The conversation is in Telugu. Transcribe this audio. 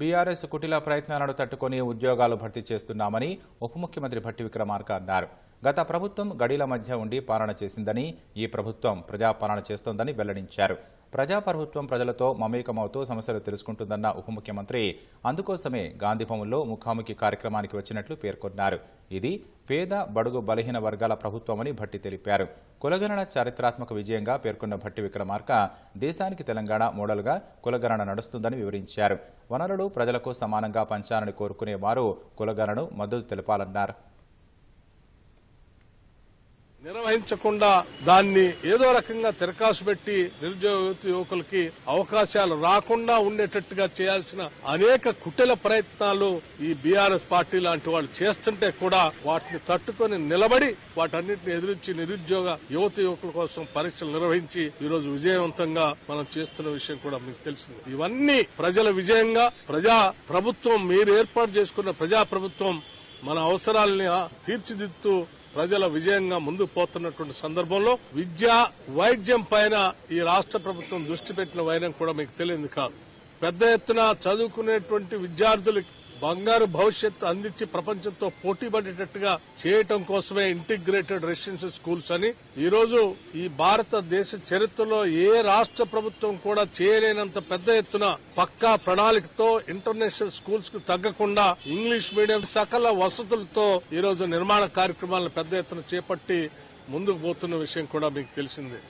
బీఆర్ఎస్ కుటిల ప్రయత్నాలను తట్టుకొని ఉద్యోగాలు భర్తీ చేస్తున్నామని ఉప ముఖ్యమంత్రి భట్టి విక్రమార్క అన్నారు. గత ప్రభుత్వం గడిల మధ్య ఉండి పాలన చేసిందని ఈ ప్రభుత్వం ప్రజాపాలన చేస్తోందని వెల్లడించారు. ప్రజాప్రభుత్వం ప్రజలతో మమేకమవుతూ సమస్యలు తెలుసుకుంటుందన్న ఉప ముఖ్యమంత్రి. అందుకోసమే గాంధీభవన్లో ముఖాముఖి కార్యక్రమానికి వచ్చినట్లు పేర్కొన్నారు. ఇది పేద బడుగు బలహీన వర్గాల ప్రభుత్వమని భట్టి తెలిపారు. కులగణన చారిత్రాత్మక విజయంగా పేర్కొన్న భట్టి విక్రమార్క దేశానికి తెలంగాణ మోడల్గా కులగణన నడుస్తుందని వివరించారు. వనరులు ప్రజలకు సమానంగా పంచాలని కోరుకునే వారు కులగణను మద్దతు తెలపాలన్నారు. నిర్వహించకుండా దాన్ని ఏదో రకంగా తిరకాసు పెట్టి నిరుద్యోగ యువతి యువకులకి అవకాశాలు రాకుండా ఉండేటట్టుగా చేయాల్సిన అనేక కుటిల ప్రయత్నాలు ఈ బీఆర్ఎస్ పార్టీ లాంటి వాళ్ళు చేస్తుంటే కూడా వాటిని తట్టుకొని నిలబడి వాటన్నిటిని ఎదిరించి నిరుద్యోగ యువత యువకుల కోసం పరీక్షలు నిర్వహించి ఈ రోజు విజయవంతంగా మనం చేస్తున్న విషయం కూడా మీకు తెలిసింది. ఇవన్నీ ప్రజల విజయంగా ప్రజా ప్రభుత్వం మీరు ఏర్పాటు చేసుకున్న ప్రజా ప్రభుత్వం మన అవసరాలని తీర్చిదిద్దుతూ ప్రజల విజయంగా ముందుకు పోతున్నటువంటి సందర్భంలో విద్య వైద్యం పైన ఈ రాష్ట్ర ప్రభుత్వం దృష్టి పెట్టిన వైరం కూడా మీకు తెలియదు కాదు. పెద్ద ఎత్తున చదువుకునేటువంటి విద్యార్థులకి బంగారు భవిష్యత్తు అందించి ప్రపంచంతో పోటీ పడేటట్టుగా చేయటం కోసమే ఇంటిగ్రేటెడ్ రెసిడెన్షియల్ స్కూల్స్ అని. ఈ రోజు ఈ భారతదేశ చరిత్రలో ఏ రాష్ట్ర ప్రభుత్వం కూడా చేయలేనంత పెద్ద ఎత్తున పక్కా ప్రణాళికతో ఇంటర్నేషనల్ స్కూల్స్కు తగ్గకుండా ఇంగ్లీష్ మీడియం సకల వసతులతో ఈ రోజు నిర్మాణ కార్యక్రమాలను పెద్ద ఎత్తున చేపట్టి ముందుకు పోతున్న విషయం కూడా మీకు తెలిసిందే.